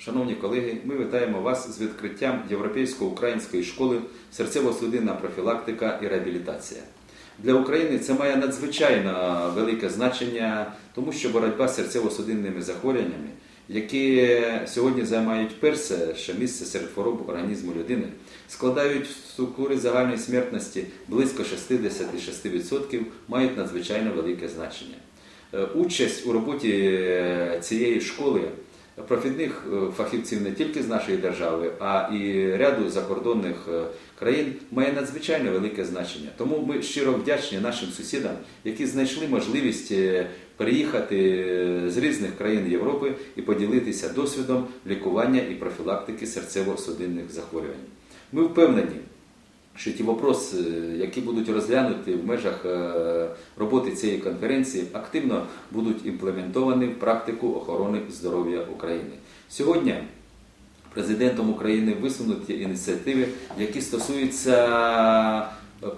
Шановні колеги, ми вітаємо вас з відкриттям Європейсько-української школи серцево-судинна профілактика і реабілітація. Для України це має надзвичайно велике значення, тому що боротьба з серцево-судинними захворюваннями, які сьогодні займають перше ще місце серед хвороб організму людини, складають в структурі загальної смертності близько 66%, мають надзвичайно велике значення. Е, Участь у роботі е, цієї школи профідних е, фахівців не тільки з нашої держави, а і ряду закордонних е, країн має надзвичайно велике значення. Тому ми щиро вдячні нашим сусідам, які знайшли можливість е, приїхати з різних країн Європи і поділитися досвідом лікування і профілактики серцево-судинних захворювань. Ми впевнені, що ті вопроси, які будуть розглянуті в межах е, роботи цієї конференції, активно будуть імплементовані в практику охорони здоров'я України. Сьогодні президентом України висунуті ініціативи, які стосуються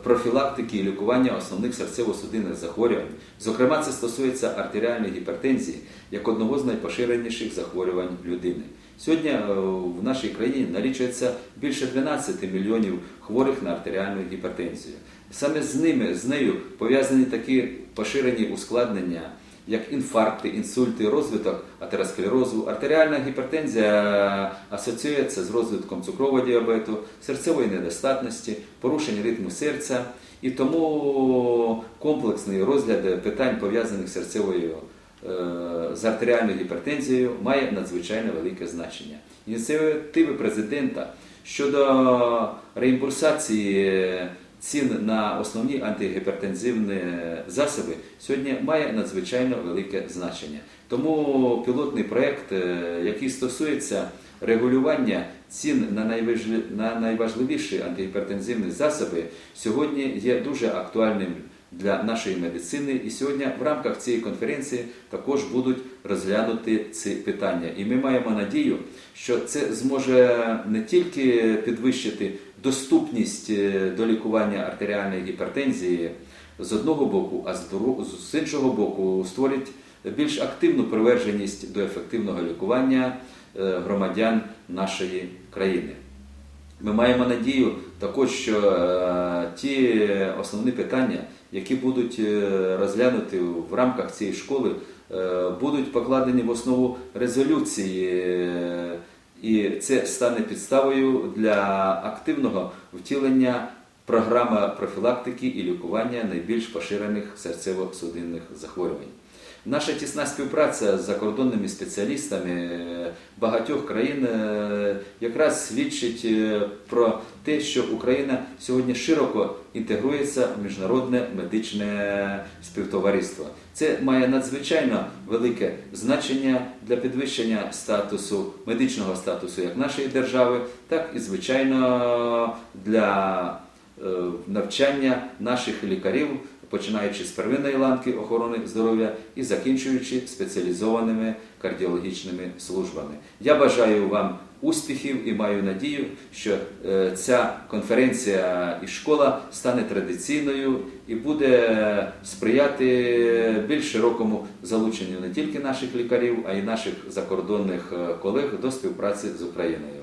профілактики і лікування основних серцево-судинних захворювань. Зокрема, це стосується артеріальної гіпертензії як одного з найпоширеніших захворювань людини. Сьогодні е, в нашій країні налічується більше 12 мільйонів хворих на артеріальну гіпертензію. Саме з ними, з нею пов'язані такі поширені ускладнення, як інфаркти, інсульти, розвиток атеросклерозу. Артеріальна гіпертензія асоціюється з розвитком цукрового діабету, серцевої недостатності, порушень ритму серця. І тому комплексний розгляд питань, пов'язаних з серцевою е, з артеріальною гіпертензією, має надзвичайно велике значення. Ініціативи президента щодо реімбурсації цін на основні антигіпертензивні засоби сьогодні має надзвичайно велике значення. Тому пілотний проєкт, е, який стосується регулювання цін на найважливіші антигіпертензивні засоби, сьогодні є дуже актуальним для нашої медицини. І сьогодні в рамках цієї конференції також будуть розглянути ці питання. І ми маємо надію, що це зможе не тільки підвищити доступність е, до лікування артеріальної гіпертензії з одного боку, а з іншого боку створить більш активну приверженість до ефективного лікування е, громадян нашої країни. Ми маємо надію також, що е, ті основні питання, які будуть е, розглянуті в рамках цієї школи, е, будуть покладені в основу резолюції, і це стане підставою для активного втілення програми профілактики і лікування найбільш поширених серцево-судинних захворювань. Наша тісна співпраця з закордонними спеціалістами е, багатьох країн е, якраз свідчить е, про те, що Україна сьогодні широко інтегрується в міжнародне медичне співтовариство. Це має надзвичайно велике значення для підвищення статусу медичного статусу як нашої держави, так і звичайно для навчання наших лікарів, починаючи з первинної ланки охорони здоров'я і закінчуючи спеціалізованими кардіологічними службами. Я бажаю вам успіхів і маю надію, що е, ця конференція і школа стане традиційною і буде сприяти більш широкому залученню не тільки наших лікарів, а й наших закордонних е, колег до співпраці з Україною.